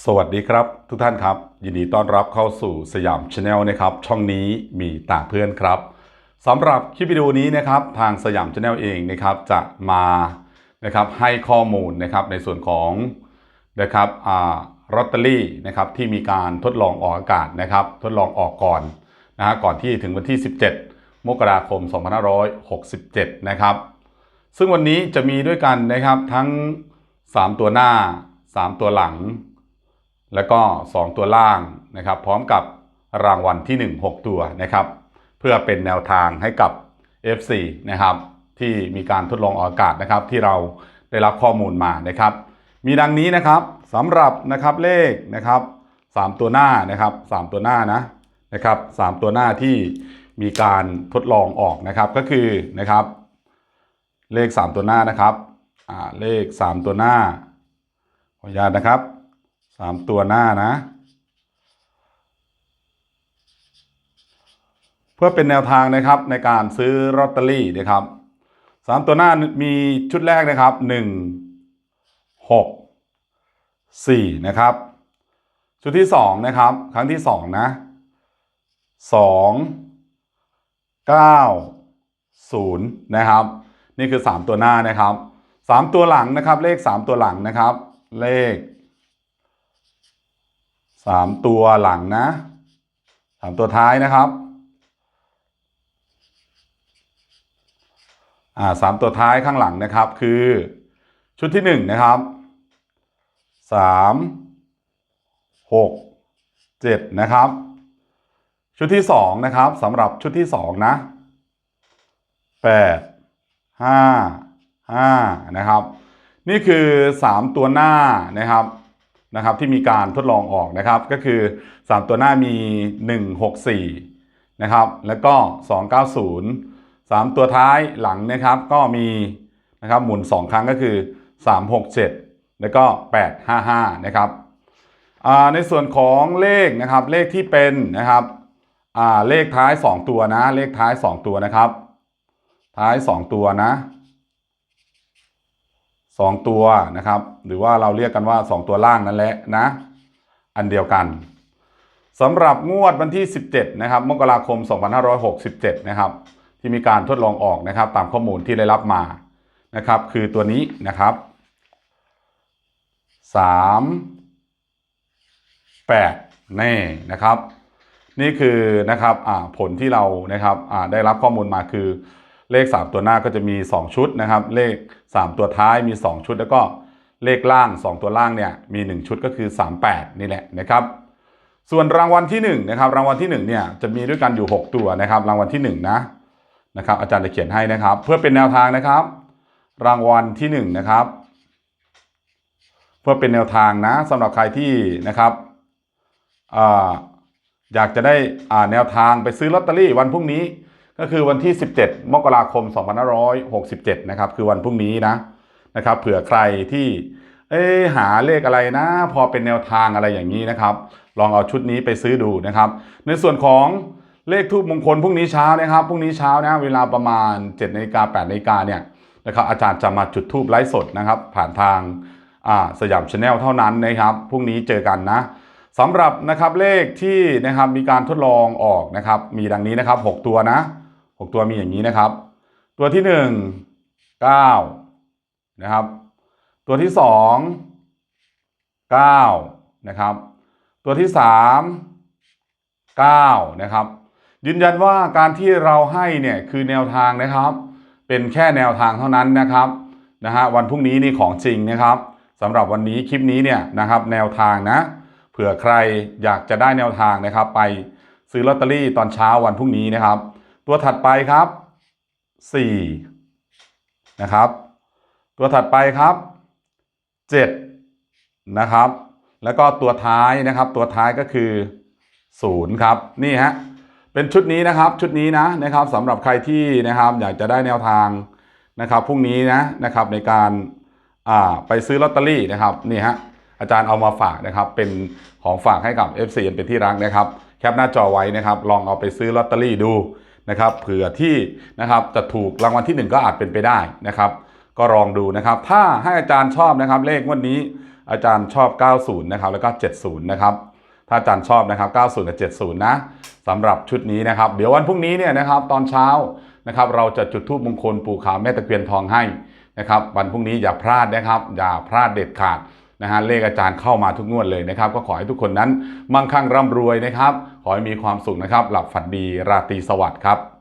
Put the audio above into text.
สวัสดีครับ ทุกท่านครับ ยินดีต้อนรับเข้าสู่สยามชาแนลนะครับ ช่องนี้มีต่างเพื่อนครับสำหรับคลิปวิดีโอนี้นะครับทางสยามชาแนลเองนะครับจะมานะครับให้ข้อมูลนะครับในส่วนของนะครับอ่าลอตเตอรี่นะครับที่มีการทดลองออกอากาศนะครับทดลองออกก่อนนะฮะก่อนที่ถึงวันที่ 17 มกราคม 2567 นะครับ ซึ่งวันนี้จะมีด้วยกันนะครับทั้ง 3 ตัวหน้า 3 ตัวหลัง แล้วก็ 2 ตัวล่างนะครับ พร้อมกับรางวัลที่ 1 6 ตัวนะครับ เพื่อเป็นแนวทางให้กับ FC นะครับ ที่มีการทดลองออกอากาศนะครับ ที่เราได้รับข้อมูลมานะครับ มีดังนี้นะครับสำหรับนะครับเลขนะครับ 3 ตัวหน้านะครับ 3 ตัวหน้านะนะครับ 3 ตัวหน้าที่มีการทดลองออกนะครับก็คือนะครับ เลข 3 ตัวหน้านะครับเลข 3 ตัวหน้าขออนุญาตนะครับ 3ตัวหน้านะ เพื่อเป็นแนวทางนะครับในการซื้อลอตเตอรี่นะครับสามตัวหน้ามีชุดแรกนะครับหนึ่งหกสี่นะครับชุดที่สองนะครับ ครั้งที่สองนะสองเก้าศูนย์นะครับ นี่คือสามตัวหน้านะครับสามตัวหลังนะครับ เลขสามตัวหลังนะครับ เลข สามตัวหลังนะสามตัวท้ายนะครับ อ่าสามตัวท้ายข้างหลังนะครับ คือชุดที่หนึ่งนะครับสามหกเจ็ดนะครับ ชุดที่สองนะครับสำหรับชุดที่สองนะแปดห้าห้านะครับ นี่คือสามตัวหน้านะครับ นะครับที่มีการทดลองออกนะครับ ก็คือสามตัวหน้ามีหนึ่งหกสี่นะครับ แล้วก็สองเก้าศูนย์สามตัวท้ายหลังนะครับก็มีนะครับหมุน 2 ครั้งก็คือ 3 6 7 แล้วก็ 8 5 5 นะครับอ่าในส่วนของเลขนะครับเลขที่เป็นนะครับเลขท้าย 2 ตัวนะ เลขท้าย 2 ตัวนะครับ ท้าย 2 ตัวนะ 2 ตัวนะครับ หรือว่าเราเรียกกันว่า 2 ตัวล่างนั่นแหละนะ อันเดียวกันสำหรับงวดวันที่ 17 นะครับ มกราคม 2567 นะครับ ที่มีการทดลองออกนะครับ ตามข้อมูลที่ได้รับมานะครับ คือตัวนี้นะครับสามแปดแน่นะครับ นี่คือนะครับผลที่เรานะครับได้รับข้อมูลมาคือ เลข 3 ตัวหน้าก็จะมี 2 ชุดนะครับ เลข 3 ตัวท้ายมี 2 ชุด แล้วก็เลขล่าง 2 ตัวล่างเนี่ยมี 1 ชุดก็คือ 38 นี่แหละนะครับส่วนรางวัลที่1นะครับรางวัลที่1เนี่ยจะมีด้วยกันอยู่ 6 ตัวนะครับ รางวัลที่1นะนะครับอาจารย์จะเขียนให้นะครับ เพื่อเป็นแนวทางนะครับ รางวัลที่หนึ่งนะครับเพื่อเป็นแนวทางนะสำหรับใครที่นะครับออยากจะได้แนวทางไปซื้อลอตเตอรี่วันพรุ่งนี้ ก็คือวันที่ 17 มกราคม 2567 นะครับ คือวันพรุ่งนี้นะนะครับ เผื่อใครที่เอ๊หาเลขอะไรนะ พอเป็นแนวทางอะไรอย่างนี้นะครับ ลองเอาชุดนี้ไปซื้อดูนะครับ ในส่วนของเลขทูบมงคลพรุ่งนี้เช้านะครับพรุ่งนี้เช้านะเวลาประมาณ7นาฬิกา8นาฬิกาเนี่ยนะครับอาจารย์จะมาจุดทูบไลฟ์สดนะครับ ผ่านทางอ่าสยามชาแนลเท่านั้นนะครับพรุ่งนี้เจอกันนะสำหรับนะครับเลขที่นะครับมีการทดลองออกนะครับ มีดังนี้นะครับ 6 ตัวนะ 6 ตัวมีอย่างนี้นะครับ ตัวที่ 1 9 นะครับ ตัวที่ 2 9 นะครับ ตัวที่ 3 9 นะครับ ยืนยันว่าการที่เราให้เนี่ยคือแนวทางนะครับ เป็นแค่แนวทางเท่านั้นนะครับนะฮะวันพรุ่งนี้นี่ของจริงนะครับสำหรับวันนี้คลิปนี้เนี่ยนะครับแนวทางนะเผื่อใครอยากจะได้แนวทางนะครับ ไปซื้อลอตเตอรี่ตอนเช้าวันพรุ่งนี้นะครับ ตัวถัดไปครับ 4 นะครับ ตัวถัดไปครับ 7 นะครับ แล้วก็ตัวท้ายนะครับ ตัวท้ายก็คือ 0 ครับ นี่ฮะ เป็นชุดนี้นะครับ ชุดนี้นะนะครับสำหรับใครที่นะครับอยากจะได้แนวทางนะครับพรุ่งนี้นะนะครับในการอ่าไปซื้อลอตเตอรี่นะครับนี่ฮะอาจารย์เอามาฝากนะครับ เป็นของฝากให้กับ FC อันเป็นที่รักนะครับ แคปหน้าจอไว้นะครับ ลองเอาไปซื้อลอตเตอรี่ดู นะครับเผื่อที่นะครับจะถูกรางวัลที่หนึ่งก็อาจเป็นไปได้นะครับ ก็ลองดูนะครับ ถ้าให้อาจารย์ชอบนะครับ เลขวันนี้อาจารย์ชอบ 90 นะครับ แล้วก็ 70 นะครับ ถ้าอาจารย์ชอบนะครับ 90 กับ 70 นะสำหรับชุดนี้นะครับ เดี๋ยววันพรุ่งนี้เนี่ยนะครับ ตอนเช้านะครับ เราจะจุดธูปมงคลปู่ขาวแม่ตะเคียนทองให้นะครับ วันพรุ่งนี้อย่าพลาดนะครับ อย่าพลาดเด็ดขาด นะฮะเลขอาจารย์เข้ามาทุกงวดเลยนะครับ ก็ขอให้ทุกคนนั้นมั่งคั่งร่ำรวยนะครับ ขอให้มีความสุขนะครับ หลับฝันดีราตรีสวัสดิ์ครับ